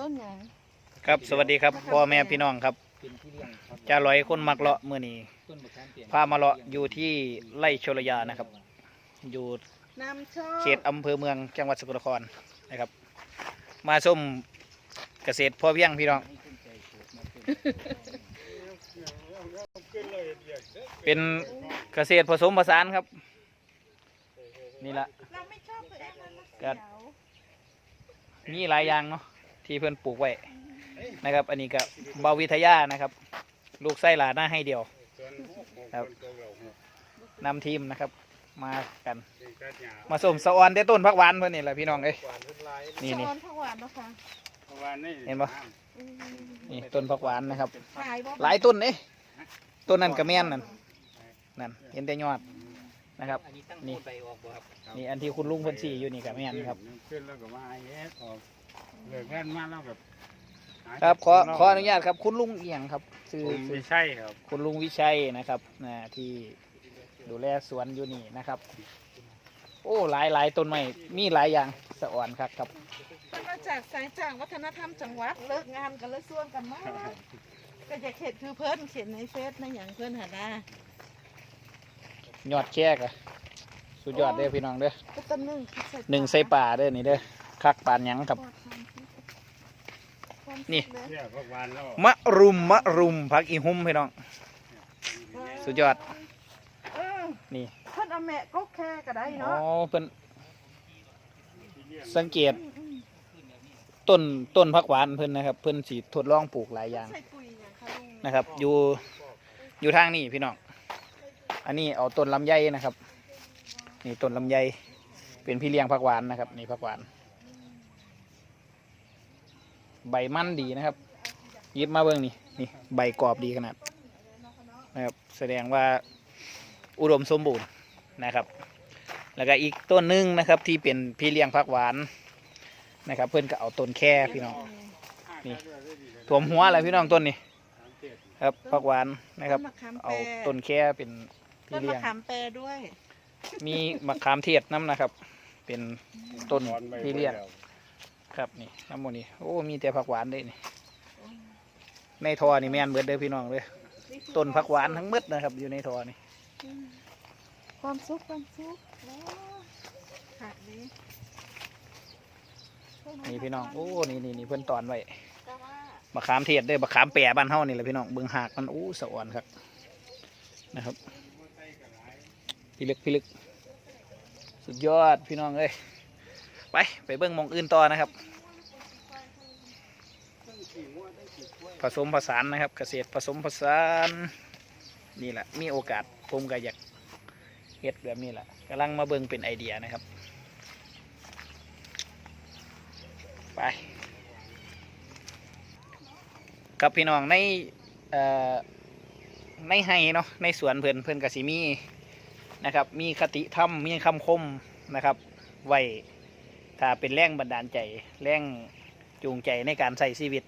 ต้นหยังครับสวัสดีครับพ่อแม่พี่น้องครับเป็นที่เลี้ยงครับจ่าลอยคนมักเลาะมื้อนี้ต้นมะขามเปียกพามาเลาะอยู่ที่ไร่ชลยานะครับ อยู่น้ำชอบเขตอำเภอเมืองจังหวัดสกลนครนะครับ มาส้มเกษตรพ่อเพียงพี่น้องให้ขึ้นใจปลูกมาเป็นเป็นเกษตรผสมผสานครับ นี่ละเราไม่ชอบตัวเองมันนะกัเขีดยว มีหลายอย่างเนาะ ที่เพื่อนปลูกไว้นะครับ อันนี้ก็เบาวิทยานะครับ ลูกไส้หลาหน้าให้เดียวครับนำทีมนะครับ มากัน มาส้มสะออนได้ต้นพักหวานเพื่อนนี่แหละพี่น้องเอ้ยนี่นี่ช้อนผักหวานเนาะค่ะเห็นปะอืมนี่ต้นพักหวานนะครับขายบ่หลายต้นเอ้ต้นนั้นกระแม่นนั่นนั่นเห็นแต่ยอดนะครับอันนี้ตั้งนี่โคนใบออกบ่ครับนี่อันที่คุณลุงเพิ่นสี่อยู่นี่กระแม่นครับขึ้นแล้วก็มาเฮ็ดออก เลิกงานมาแล้วแบบครับขอขออนุญาตครับ คุณลุงเอียงครับชื่อผมชื่อไม่ใช่ครับ คุณลุงวิชัยนะครับนะที่ดูแลสวนอยู่นี่นะครับ โอ้หลายหลายต้นไม้มีหลายอย่างสะอ่อนครับครับมันมาจากสายจ้างวัฒนธรรมจังหวัดเลิกงานกันเลยส่วนกันมาก็อยากเห็นคือเพิ่นเขียนในเฟซในอย่างเพิ่นหาได้ยอดแค่กะสุดยอดเด้อพี่น้องเด้อก็ต้นหนึ่งหนึ่งใส่ป่าเด้อนี่เด้อ คักปานหยังครับ นี่ เนี่ยพวกวานแล้วมะรุมมะรุมพักอีหุ่มพี่น้อง สุดยอด เออนี่เพิ่นเอาแม่ก็แค่ก็ได้อ๋อเนาะเพิ่นสังเกตต้นต้นพักหวานเพิ่นนะครับ เพิ่นสีทดลองปลูกหลายอย่างใส่ปุ๋ยอย่างค่ะลุงนะครับ อยู่อยู่ทางนี้พี่น้องอันนี้เอาต้นลำไยนะครับ นี่ต้นลำไยเป็นพี่เลี้ยงผักหวานนะครับ นี่ผักหวาน ใบมันดีนะครับหยิบมาเบิ่งนี่นี่ใบกรอบดีขนาดนะครับแสดงว่าอุดมสมบูรณ์นะครับ แล้วก็อีกต้นหนึงนะครับที่เป็นพี่เลี้ยงผักหวานนะครับ เพื่อนก็เอาต้นแค่พี่น้องนี่ถ่วมหัวอะไรพี่น้องต้นนี้ครับผักหวานนะครับต้มะขามเอาแปรต้นแค่เป็นพี่ต้นเลี้มะยงขามแปรด้วย มีมะขามเทศน้ำนะครับ เป็นต้นพี่เลี้ยง ครับนี่น้ำมันนี่โอ้มีแต่ผักหวานเด้นี่ในทอนี่แม่นเบิดเด้อพี่น้องเลยต้นผักหวานทั้งหมดนะครับ อยู่ในทอนี่ความสุขความสุขโอ้หักดีนี่พี่น้องโอ้นี่นี่นี่เพิ่นตอนไว้แต่ว่ามะขามเทศเด้อมะขามแปรบ้านเฮานี่แหละพี่น้องเบิ่งหากมันโอ้สะอ่อนครับนะครับพี่ลึกพี่ลึก สุดยอดพี่น้องเอ้ย ไปไปเบิ่งมองอื่นต่อนะครับ ผสมผสานนะครับ เกษตรผสมผสานนี่แหละมีโอกาสผมก็อยากเฮ็ดแบบนี้แหละกำลังมาเบิ่งเป็นไอเดียนะครับ ไปครับพี่น้องในในไห้เนาะในสวนเพื่อนเพื่อนกสิมีนะครับ มีคติธรรมมีคำคมนะครับไว้ ถ้าเป็นแรงบันดาลใจแรงจูงใจในการใช้ชีวิต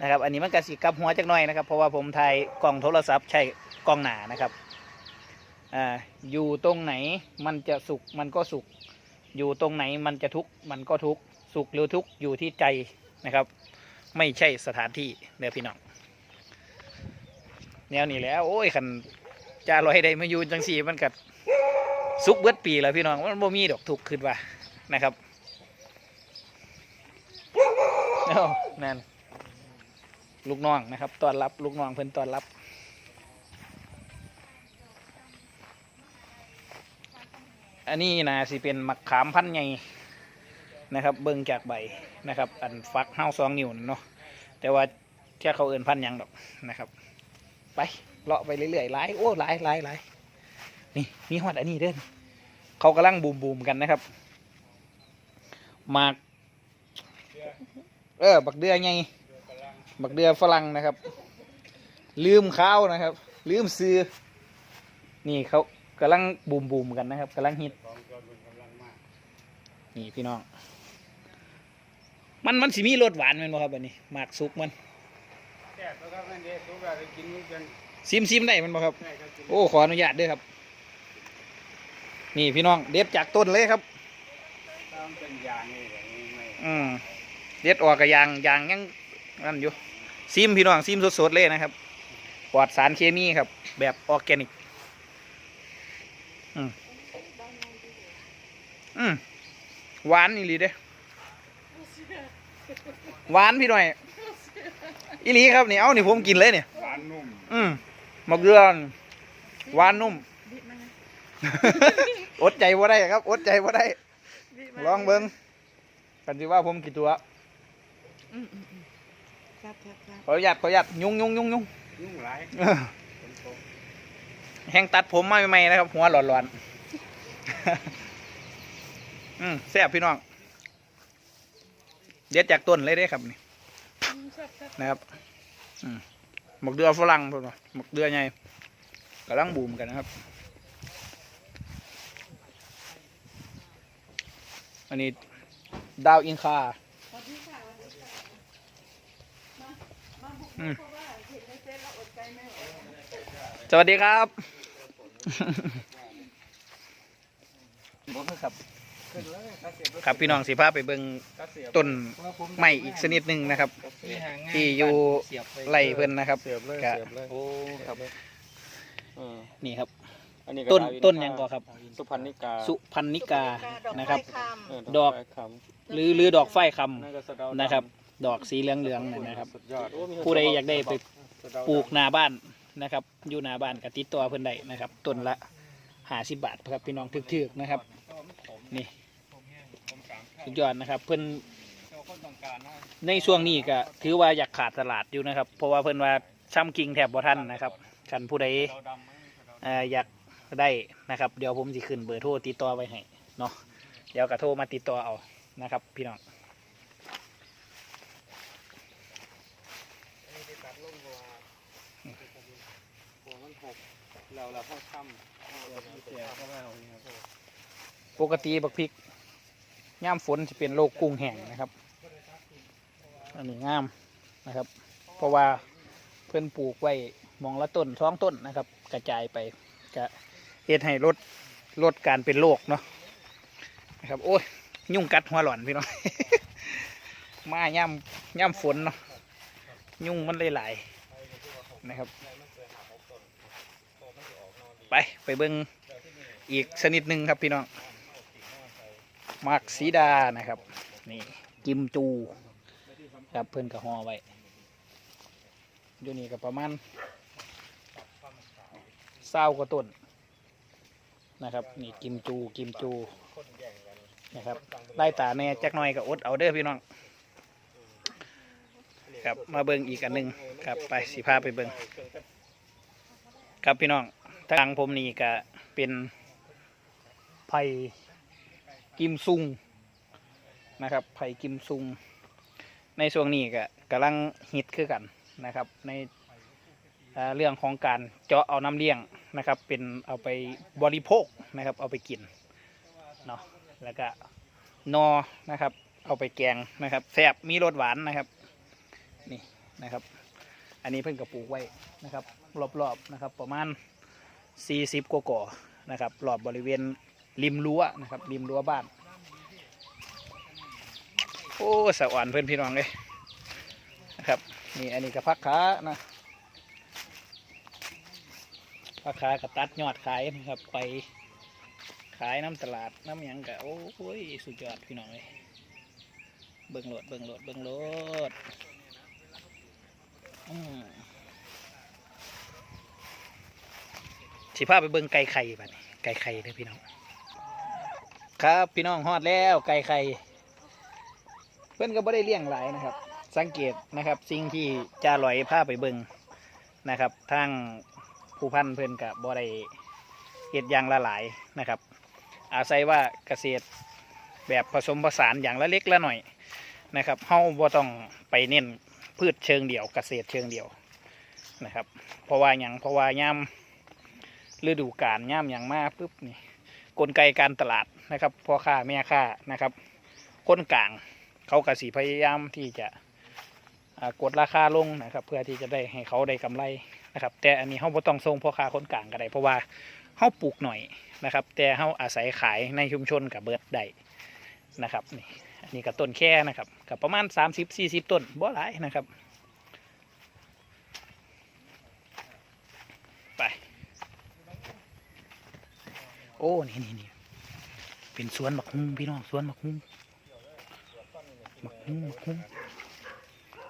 นะครับ อันนี้มันกระสิกลับหัวจักหน่อยนะครับ เพราะว่าผมถ่ายกล้องโทรศัพท์ใช้กล้องหนานะครับอ่าอยู่ตรงไหนมันจะสุขมันก็สุข อยู่ตรงไหนมันจะทุกข์มันก็ทุกข์สุขหรือทุกข์อยู่ที่ใจนะครับ ไม่ใช่สถานที่เด้อพี่น้องแนวนี้แล้ว โอ้ยขันจะลอยได้มาอยู่จังสีมันกัดสุกเบิดปีแล้วพี่น้องมันบ่มีดอกทุกข์ขึ้นว่านะครับ เอ้านั่นลูกน้องนะครับต้อนรับลูกน้องเพิ่นต้อนรับ อันนี้นะสิเป็นมะขามพันธุ์ใหญ่นะครับ เบิ่งจากใบนะครับ อันฟักเฮาสองนิ้วนั่นเนาะแต่ว่าเที่เขาเอื่นพันธุ์หยังดอกนะครับ ไปเลาะไปเรื่อยๆหลายโอ้หลายหลายหลายนี่มีฮอดอันนี้เด้อเขากำลังบูมบูมๆกันนะครับหมาก เออ บักเดือไงบักเดือฝรั่งนะครับ ลืมข้าวนะครับ ลืมซื้อ นี่เขากำลังบูมบูมๆกันนะครับกำลังฮิตนี่พี่น้อง มันมันสิมีรสหวานแมันบ่ครับอันนี้หมากสุกมันแก่ตัวครับนั่นเด็กตัวแบบกินกันซิมซิมได้แมันบ่ครับใช่ครับกินโอ้ขออนุญาตด้วยครับ นี่พี่น้องเด็ดจากต้นเลยครับตามเป็นยางนี่แบบนี้ไม่อืม เเด็ดออกกับยางยางยังนั่นอยู่ซิมพี่น้องซิมสดๆเลยนะครับปลอดสารเคมีครับ แบบออร์แกนิกอืมอืมหวานอีหลีเด้หวานพี่หน่อยอีหลีครับนี่เอานี่ผมกินเลยเนี่ยหวานนุ่มอืมหมกเกลือนี่หวานนุ่มบีบมานะอดใจว่าได้ครับอดใจว่าได้บีบมาลองเบิ้งกันสิว่าผมกี่ตัว อืมอืมอืมครับครับครับขออนุญาตขออนุญาตยุ่งยุ่งยุ่งยุ่งยุ่งหลายเออแห้งตัดผมมาใหม่ๆนะครับ หัวหลอนๆ อืมแซ่บพี่น้อง เด็ดจากต้นเลยเด้ครับนี่อืมครับครับนะครับ อืมหมกเดือฝรั่งพวกนี้หมกเดือใหญ่กำลังบูมกันนะครับ อันนี้ดาวอินคา สวัสดีครับครับขึ้นเลยถ้าเสียบครับพี่น้องสิพาไปเบิ่งถ้าเสียบต้นไม้อีกชนิดหนึ่งนะครับนี่หางง่าที่อยู่เสียบปไล่เพิ่นนะครับเสียบเลยกะเสียบเลยโอ้ครับเออนี่ครับอันนี้ก็ต้นดาวอิต้นคายังก่อครับ สุพรรณิกาสุพรรณิกานะครับเออดอกไม้คหรือหรือดอกไฟคำำนั่นก็สะเดาดำนะครับ ดอกสีเหลืองๆนั่นนะครับ สุดยอดโอ้มีผู้ใดอยากได้ไปสะเดาดำปลูกหน้าบ้านนะครับ อยู่หน้าบ้านกับติดตัวเพิ่นได้นะครับต้นละห้าสิบบาทครับพี่น้องถึกๆนะครับ นี่สุดยอดนะครับ เพิ่นในช่วงนี้ก็ถือว่าอยากขาดตลาดอยู่นะครับ เพราะว่าเพิ่นว่าซ้ำกิงแถบบ่ทันนะครับคันผู้ใดเอ่ออยากได้นะครับ เดี๋ยวผมสิขึ้นเบอร์โทรติดต่อไว้ให้เนาะเดี๋ยวก็โทรมาติดต่อเอานะครับ พี่น้อง หัวมันหก เราเราเข้าถ้ำเอาแบบนี้เสียบเข้ามาเอาอย่างนี้ครับปกติบักพริกย่ามฝนจะเป็นโรคกุ้งแห้งนะครับ อันนี้งามนะครับ เพราะว่าเพื่อนปลูกไว้มองละต้นท้องต้นนะครับ กระจายไปจะเฮ็ดให้ลดลดการเป็นโรคเนาะนะครับ โอ้ยยุ่งกัดหัวหล่อนพี่น้องมาย่ำย่ำฝนเนาะยุ่งมันเลยหลายนะครับ ไปไปเบิ้งอีกชนิดหนึ่งครับพี่น้องมักสีดานะครับ นี่กิมจูครับเพื่อนกับห่อไว้อยู่นี่ก็ประมาณเศร้ากว่าต้นนะครับ นี่กิมจูกิมจูนะครับไล่ตาแน่จักหน่อยก็อดเอาเด้อพี่น้องครับมาเบิ่งอีกอันหนึ่งครับไปสีพาไปเบิ่งครับพี่น้อง ทางผมนี่ก็เป็นไผ่กิมซุงนะครับไผ่กิมซุง ในช่วงนี้ก็กำลังฮิตคือกันนะครับ ในเรื่องของการเจาะเอาน้ำเลี้ยงนะครับ เป็นเอาไปบริโภคนะครับ เอาไปกินเนาะแล้วก็นอนะครับ เอาไปแกงนะครับแซ่บมีรสหวานนะครับนี่นะครับ อันนี้เพิ่งกระปลูกไว้นะครับ รอบๆนะครับ ประมาณ 40กว่าก่อนะครับรอบบริเวณริมรั้วนะครับริมรั้วบ้าน โอ้สะอ่อนเพื่อนพี่น้องเลยนะครับนี่อันนี้ก็พักขานะพักขากับตัดยอดขายนะครับไปขายน้ำตลาดน้ำยังกะโอ้ยสุดยอดพี่น้องเลยเบิ่งโหลดเบิ่งโหลดเบิ่งโหลดอืม สิพาไปเบิ่งไก่ไข่บัดนี้ไก่ไข่เด้อพี่น้อง ครับ พี่น้องฮอดแล้วไก่ไข่ เพื่อนก็ไม่ได้เลี้ยงหลายนะครับ สังเกตนะครับสิ่งที่จ่าลอยพาไปเบิงนะครับทางผู้พันเพื่อนกับบ่ได้เห็ดอย่างละหลายนะครับ อาศัยว่าเกษตรแบบผสมผสานอย่างละเล็กละหน่อยนะครับเฮาบ่ต้องไปเน้นพืชเชิงเดี่ยวเกษตรเชิงเดี่ยวนะครับ เพราะว่าอย่างเพราะว่าย่ำ ฤดูกาลย่ำอย่างมากปุ๊บนี่กลไกการตลาดนะครับพ่อค้าแม่ค้านะครับ คนกลางเขากสิพยายามที่จะกดราคาลงนะครับ เพื่อที่จะได้ให้เขาได้กำไรนะครับ แต่อันนี้เขาบ่ต้องส่งพ่อค้าคนกลางก็ได้เพราะว่าเขาปลูกหน่อยนะครับ แต่เขาอาศัยขายในชุมชนกับเบิร์ดได้นะครับนี่อันนี้กับต้นแค่นะครับกับประมาณสามสิบสี่สิบต้นบ่หลายนะครับ โอ้นี่นี่นี่เป็นสวนบักฮุ้งพี่น้องสวนบักฮุ้งบักฮุ้งบักฮุ้ง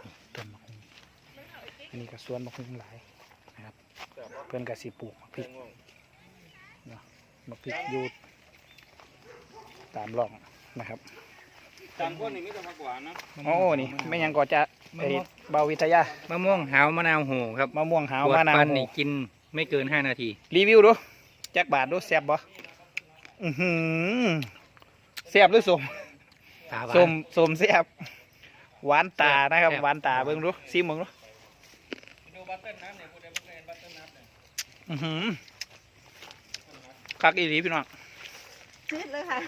นี่ต้นบักฮุ้งอันนี้ก็สวนบักฮุ้งหลายนะครับ เพื่อนกับสีปลูกบักพริกบักพริกอยู่ตามร่องนะครับจานพวกนี้ไม่ต้องมากกว่านะโอ้นี่ไม่ยังก็จะไอ้เบาวิทยามะม่วงหาวมะนาวโหครับมะม่วงหาวขวดมะนาวปันโหนี่กินไม่เกินห้านาที รีวิวดูจักบาทดูแซ่บบ่ อือหือแซ่บหรือสมตาหวาสนมสมแซ่บหวานตานะครับแซ่บ หวานตาเบิ่งดูซิมเบิ่งดูดูบัตเติ้ลน้ำเนี่ยพูดได้ไม่เห็นบัตเติ้ลน้ำเนี่ยอือหือคักอีหลีพี่น้องซีดเลยค่ะ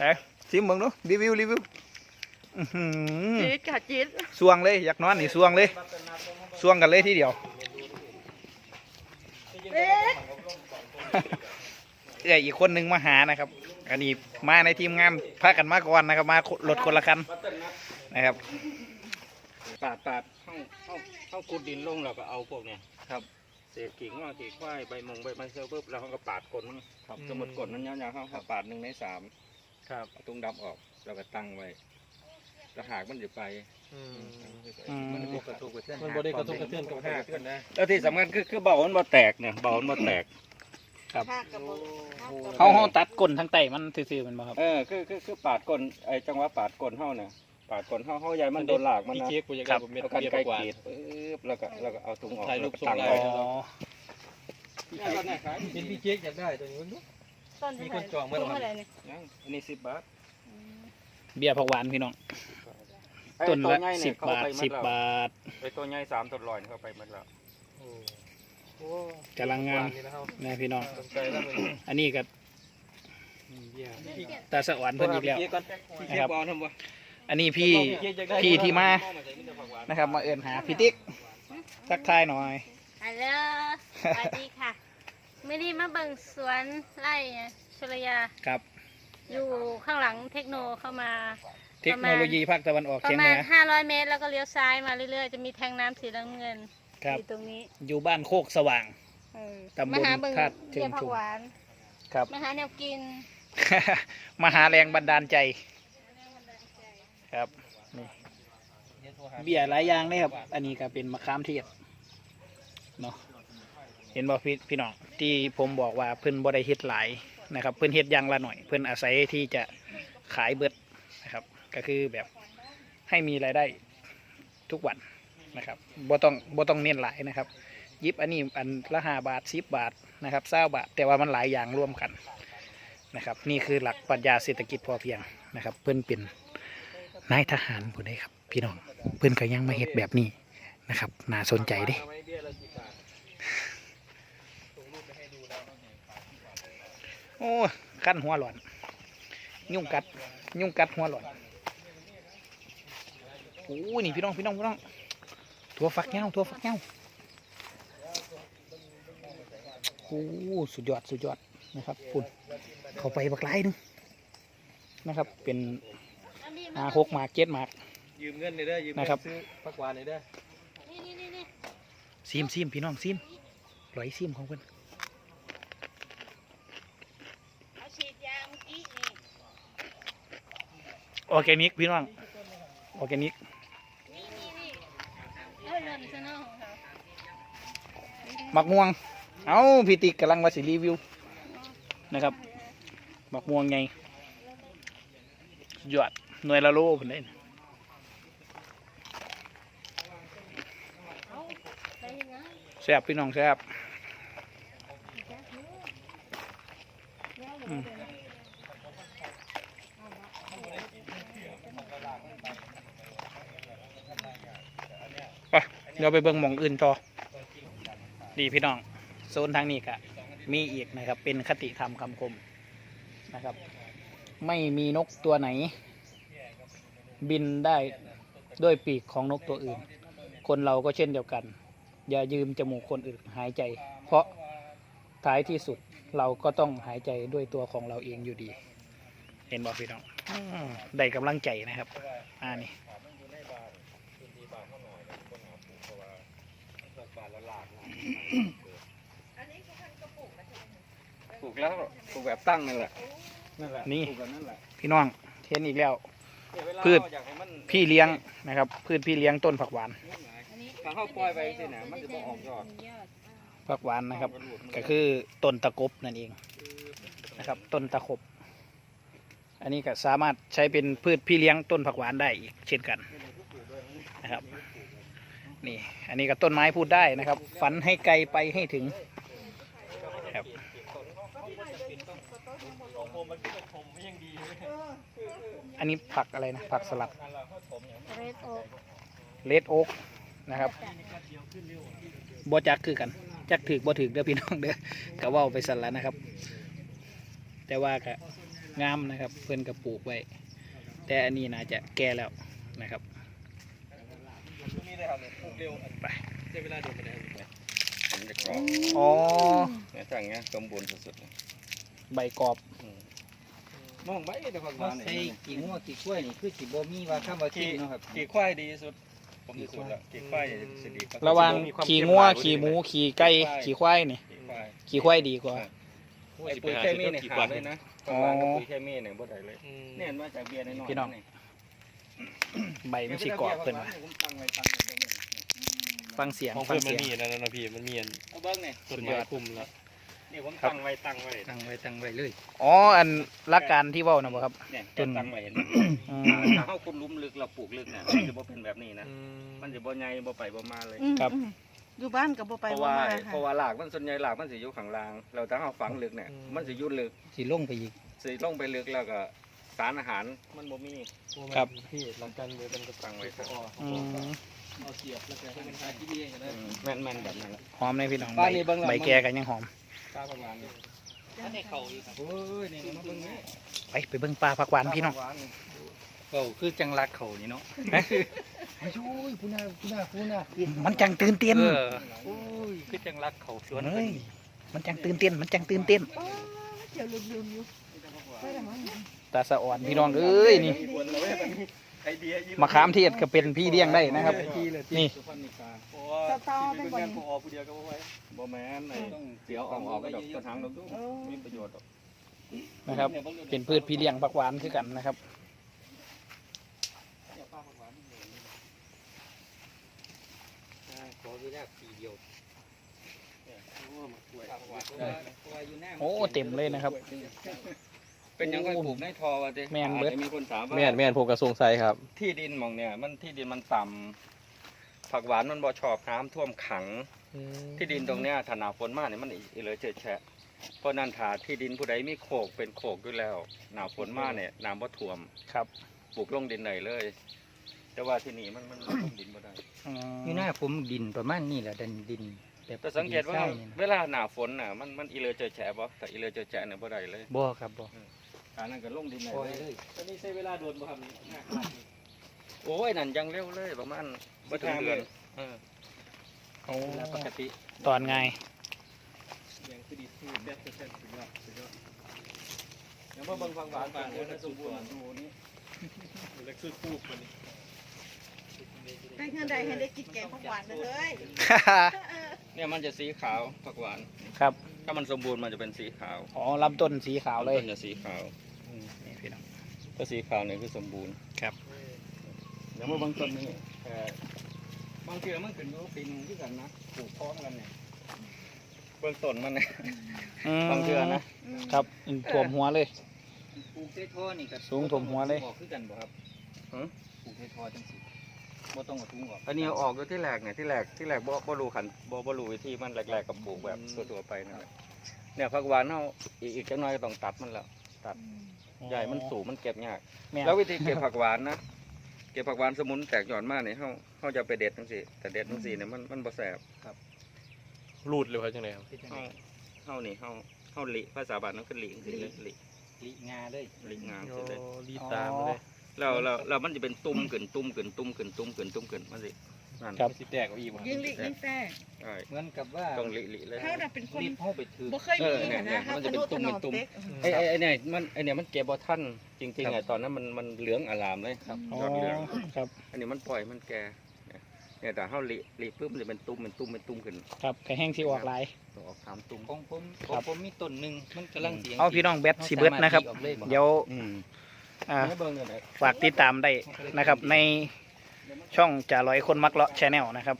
เอ้ซิมเบิ่งดูรีวิวรีวิวอือหือจี๊ดค่ะจี๊ดสวงเลยอยากนอนนี่สวงเลยสวงกันเลยทีเดียวเอ๊ะ เอ้ยอีกคนหนึงมาหานะครับ อันนี้มาในทีมงานพากันมาก่อนนะครับมารถคนละคันนะครับปาดปาดเข้าเข้าเข้ากุดดินลงแล้วก็เอาพวกเนี่ยครับเศษกิ่งว่ากิ่งควายใบมงใบไม้เซลปุ๊บแล้วเขาก็ปาดกลมันครับสมมติกลมันยาวๆเขาเขาปาดหนึ่งในสามครับเอาตรงดับออกแล้วก็ตั้งไว้แล้วหากมันอยู่ไปอืมมันบ่กระทบกระเทือนมันบ่ได้กระทบกระเทือนกับหากกระนะแล้วที่สำคัญคือคือเบามันบ่แตกเนี่ยเบามันบ่แตก ครับห้ากระบอกห้ากระบอกเขาเขาตัดก้นทั้งไตมันซื่อๆมันบ่ครับ เออคือคือคือปาดก้นไอ้จังหวะปาดก้นเฮาเนี่ยปาดก้นเฮาเฮาใหญ่มันโดนหลากมันพี่นะเค้กกูจะครัได้บผมเม็ดเอากันเบียร์ไกลกว่า กรีดปึ๊บแล้วก็แล้วก็เอาถุงออกถ่ายรูปแล้วก็ตั้งส่งไว้ได้อ๋อ เป็นพี่เค้กอยากได้ตัวนี้มันดูต้นมีเท่าไหร่คนจองไว้แล้วต้นเท่าไหร่เนี่ยยังอันนี้สิบบาทเบียร์ผักหวานพี่น้อง ไอ้ต้นตัวละใหญ่สิเนี่ยบเขาบาทไปหมสิดบแล้วบาท ไอ้ตัวใหญ่สามตัวลอยเขาไปหมดแล้วโอ้ กำลังงามนี่นะครับนะพี่น้องสนใจแล้วมันอันนี้ก็เบียร์พี่ตาสวรรค์เพิ่นอีกแล้วพี่ก่อนพี่เค้กบอลทำบ่อันนี้พี่พี่ที่มานะครับมาเอินหาพี่ติ๊กทักทายหน่อยฮัลโหลสวัสดีค่ะไม่ได้มาเบิ่งสวนไร่ชลยาครับ อยู่ข้างหลังเทคโนเข้ามา เทคโนโลยีภาคตะวันออกประเฉียงมาเหณนือ500 เมตรแล้วก็เลี้ยวซ้ายมาเรื่อยๆ จะมีแทงน้ำสีน้ำเงิน ครับ อยู่ตรงนี้อยู่บ้านโคกสว่าง เออตำบลมาหาเบิ่งธาตุเชิงเบียร์ผัชุกมหวานครับ มาหาแนวกินมาหาแรงบันดาลใจครับนี่เบียร์หลายอย่างเลยครับ อันนี้ก็เป็นมะขามเทศเนาะเห็นบ่พี่พี่น้องที่ผมบอกว่าเพิ่นบ่ได้เฮ็ดหลายนะครับ เพิ่นเฮ็ดอย่างละหน่อย เพิ่นอาศัยที่จะขายเบิดนะครับ ก็คือแบบให้มีรายได้ทุกวัน นะครับบ่ต้องบ่ต้องเน้นหลายนะครับยิบอันนี้อันละห้าบาทสิบบาทนะครับเศร้าบาท แต่ว่ามันหลายอย่างร่วมกันนะครับ นี่คือหลักปรัชญาเศรษฐกิจพอเพียงนะครับ เพื่อนเป็นนายทหารผู้ใดครับ พี่น้องเพื่อนก็ยังมาเฮ็ดแบบนี้นะครับน่าสนใจด้โอ้ขั้นหัวหลอน ยุ่งกัด ยุ่งกัดหัวหลอนโอ้นี่พี่น้องพี่น้องพี่น้อง ถั่วฝักเงาถั่วฝักเงาโอ้สุดยอดสุดยอดนะครับคุณเข้าไปบักไล่นึงนะครับ เป็นหาหกหมากเจ็ดหมากยืมเงินเลยเด้อยืมเงินะครับซื้อผักหวานเลยเด้อนี่นี่นี่นี่ซีมซีมพี่น้องซีมลอยซีมของเพิ่นเอาฉีดยาเมื่อกี้นี่ออร์แกนิกพี่น้องออร์แกนิก มักม่วง เอาพี่ติ๊กกำลังมาสิรีวิวนะครับหมักม่วงไงยอดหน่วยละโลเพิ่นได้แซ่บพี่น้องแซ่บไปเดี๋ยวไปเบิ่งหมองอื่นต่อ ดีพี่น้องโซนทางนี้ก็มีอีกนะครับ เป็นคติธรรมคำคมนะครับ ไม่มีนกตัวไหน บินได้ด้วยปีกของนกตัวอื่น คนเราก็เช่นเดียวกัน อย่ายืมจมูกคนอื่นหายใจ เพราะท้ายที่สุดเราก็ต้องหายใจด้วยตัวของเราเองอยู่ดี เห็นบอกพี่น้องได้กำลังใจนะครับ อ่านี่มันอยู่ใน ปลูกนะใช่ไหมปลูกแล้วปลูกแบบตั้งนั่นแหละนั่นแหละนี่ ปลูกแบบนั่นแหละพี่น้องเห็นอีกแล้ว เนี่ยเวลาพืช เราอยากให้มันพี่เลี้ยงนะครับ พืชพี่เลี้ยงต้นผักหวานถ้าเขาปล่อยไปสินะมันจะบ่ออกยอดผักหวานนะครับ มันหลุดมันก็คือต้นตะกบนั่นเองนะครับต้นตะขบ อันนี้ก็สามารถใช้เป็นพืชพี่เลี้ยงต้นผักหวานได้อีกเช่นกันนะครับ นี่ อันนี้ก็ต้นไม้พูดได้นะครับ ฝันให้ไกลไปให้ถึงครับอันนี้ผักอะไรนะ ผักสลัดเรดโอเลดโอ๊กนะครับบ่จักคือกัน จักถือบ่ถือเด้อพี่น้องเด้อก็เว่าไปสั่นแล้วนะครับ แต่ว่าก็งามนะครับ เพื่อนก็ปลูกไว้ แต่อันนี้น่าจะแก่แล้วนะครับ นี่ได้ครับปลูกเร็วไปใช้เวลาเดินไปได้ผมจะกรอบอ๋อ เนี่ยสั่งเงี้ยสมบูรณ์สุดๆเลยใบกรอบมองไปแต่ผักหเขาวานใส่เนี่ยกี่งัวกี่กล้วยนี่คือสิบ่มีว่าข้ามว่ากิขี่นเนาะครับ ขี่ควายดีที่สุด ผมที่สุดละขี่ควายสิดีกว่าระหว่างมีควมขี่งัวเข้มหลายขี่หมูขี่ไก่ขี่ควายนี่ขี่ควายขี่ควายดีกว่า ไอ้ปุ๋ยเคมีเนี่ยขาดเลยนะผักหวานกับปุ๋ยเคมีเนี่ยบ่ได้เลยเนี่ยมาจากเบียร์ในน้อยพี่น้อง ใบมันสิกรอบเพิ่นว่าผมตั้งไว้ตั้งไว้ตรงนี้ ฟังเสียงของฟัเพื่งอนมันเสียง มีนั่นนะพี่มันมีอันเอาเบิ้งเนี่ยต้นไม้คุมแล้วนี่ผมครับตั้งไว้ตั้งไว้ตั้งไว้ตั้งไว้เลยอ๋ออันรักการที่เว้านะบ่ครับ เนี่ยต้นตั้งไว้เห็นไหมอืม ถ้าเฮาคุณลุมลึกเราปลูกลึกเนี่ยมันจะบ่เป็นแบบนี้นะ มันจะบ่ใหญ่บ่ไปบ่มาเลย อืมครับ อืมอยู่บ้านกับบ่ไปเพราะบ่ว่ามาเพราะค่ะว่าหลากมันส่วนใหญ่หลากมันสิอยู่ข้างล่างเราถ้าเฮาฝังลึกเนี่ยมันสิอยู่ลึกสิลงไปอีก สิลงไปลึกแล้วก็สารอาหารมันบ่มี ครับ พี่หลังกันเดี๋ยวกันก็ตั้งไว้ครับ อืม เอาเสียบแล้วก็ให้มันทาที่ดีกันอืนะมแม่นๆแบบนั้นแหละหอมเลยพี่น้องบ้าใบนนี้เบิ่งแล้วใบมันแก่กันยังหอมตาประมาณนี้ให้เขาอีกครับโอ้ยนี่มาเบิ่งนี่ไปไปเบิ่งปลาผักหวานพี่น้องหวานนี่เว้าคือจังรักเขานี่เนาะโอ้ยผู้น่าผู้น่าผู้น่ามันจังตื่นเต้นเออโอ้ยคือจังรักเขาสวนเฮ้ยมันจังตื่นเต้นมันจังตื่นเต้นโอ้ยเดี๋ยวลืมๆอยู่ไปแล้วมั้งตาสะอ่อนพี่น้องเอ้ยนี่ มีคนเอาไว้แบบนี้ไอเดียยิ้มะขามเทศก็เป็นพี่เลี้ยงได้นะครับ นี่สุพรรณิกาเพราะว่าสตอเป็นบ่งาอนผู้ออกผู้เดียวก็บ่ไหวบ่แม่นไอ้ต้องเสียวออกออกก็ดอกกระถางดอกดูมีประโยชน์ดอกนะครับ เป็นพืชพี่เลี้ยงผักหวานคือกันนะครับขอเวลาปีเดียวโอ้เต็มเลยนะครับ เป็นหยังไงปลูกในทอวะเด้แม่นเบิดอาจจะมีคนถามว่าแม่นแม่นผมกระทรวงไซครับ ที่ดินหมองเนี่ย มันที่ดินมันต่ำผักหวานมันบ่ชอบน้ำท่วมขัง ที่ดินตรงเนี้ยถ้าหนาฝนมากเนี่ยมันอีเลยเจอแฉะเพราะนั่นถ้าที่ดินผู้ใดมีโขกเป็นโขกอยู่แล้ว หนาฝนมากเนี่ยน้ำบ่ท่วมครับ ปลูกลงดินไหนเลย แต่ว่าที่นี่มันมัน ลงดินบ่ได้อืมอยู่หน้าผมดินประมาณนี้แหละดินดินแบบแต่สังเกตว่าดินทรยนี่นะเวลาหนาฝนน่ะมันมันอีเลยเจอแฉะบ่แต่อีเลยเจอแฉะเนี่ยบ่ได้เลย บ่ครับบ่อั นนั้นก็ลงดินไหนปล่อยเลยเลยตอนนี้ใช้เวลาโดนบ่ครับนี่โอ้ยนั่นยังเร็วเลยประมาณบ่ถึงเดือนเออโอ้แล้วปกติตอนไงยังคือดีคือแบบเปอร์เซ็นต์สุดยอดสุดยอดยังบ่เบิ่งฟังหวานปานนี้มันสมบูรณ์ดูนี่แล้วคือคู่มันนี่ไปเฮือนใดให้ได้กินแกงผักหวานเลยเฮ้ยเนี่ยมันจะสีขาวผักหวาน ครับ ถ้ามันสมบูรณ์มันจะเป็นสีขาว อ๋อลำต้นสีขาวเลย ต้นจะสีขาวนี่พี่ น้องถ้าสีขาวเนี่ยคือสมบูรณ์ครับเดี๋ยวมาเบางต้นนี่แต่บางเทื่อมันขึ้นอยู่ปีหนึงที่กันนะปลูกพร้อมกันเนี่ยเบื้องต้นมันเนี่ยมบางเทื่อนะครับอืมท่วมหัวเลยปลูกเทท่อนี่ก็สูงถ่วมหัวเลยออกคือกันบ่ครับหือปลูกเทท่อจังซี่บ่ต้องเอาถุงออกอันนี้เอาออกอยู่ที่แรกเนี่ยที่แรกที่แรกบ่บ่รู้ขันบ่บ่รู้วิธีมันแรกๆกับปลูกแบบทั่วๆไปนั่นแหละเนี่ยผักหวานเฮาอีกอีกจักหน่อยก็ต้องตัดมันแล้ว ใหญ่มันสูงมันเก็บยากแม่นแล้ววิธีเก็บผักหวานนะเก็บผักหวานสมุนแตกหย่อนมากเนี่ยเขาเขาจะไปเด็ดทั้งสี่แต่เด็ดทั้งสี่เนี่ยมันมันบ่แสบรูดเลยครับจังไดครับเป็นจังเขาได๋เขานี่เขาเขาหลีภาษาบ้านนั่นคือหลีจังสิเลยหลีลิงาเลยหลีงามโอ้สิเลยรีดตามมาเลยแล้วแล้วแล้วมันจะเป็นตุ้มขึ้นตุ้มขึ้นตุ้มขึ้นตุ้มขึ้นตุ้มขึ้นมันสิ นั่นครับ สิแตกเอาอีกบ่ยิ่งลิยิ่งแตกใช่เหมือนกับว่าต้องลิลิเลย เขาน่ะเป็นคนรีบเข้าไปถือ บ่เคยมีเออเนี่ยนะมันจะเป็นตุ่มเป็นตุ่มเต็กไอ้ไอ้ไอ้เนี่ยมันไอ้เนี่ยมันเก็บบอท่านจริงๆไอ้ตอนนั้นมันมันเหลืองอลามเลยครับอ๋อยอดเหลือง ครับ อันนี้มันปล่อยมันแก่เนี่ยเนี่ยแต่เขาลิลิปุ๊บมันจะเป็นตุ่มเป็นตุ่มเป็นตุ่มขึ้นครับกระแห้งที่ออกหลาย ต้องออกสามตุ่ม ของผมขครัองบ ผมมีต้นหนึ่งมันกำลังเสียงเอาพี่น้องแบทสิเบิดนะครับอาสามารถออกลบ่เดี๋ยวอืมอ่าให้เบิ่งเนี่ยนะฝากติดตามได้นะครับ ใน ช่องจ่าร้อยคนมักเลาะชแนลนะครับ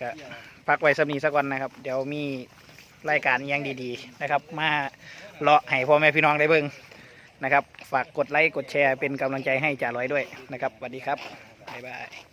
ก็พักไว้สำนีสักวันนะครับ เดี๋ยวมีรายการยังดีๆนะครับ มาเลาะให้พ่อแม่พี่น้องได้เบิ่งนะครับ ฝากกดไลค์กดแชร์เป็นกำลังใจให้จ่าร้อยด้วยนะครับสวัสดีครับบ๊ายบาย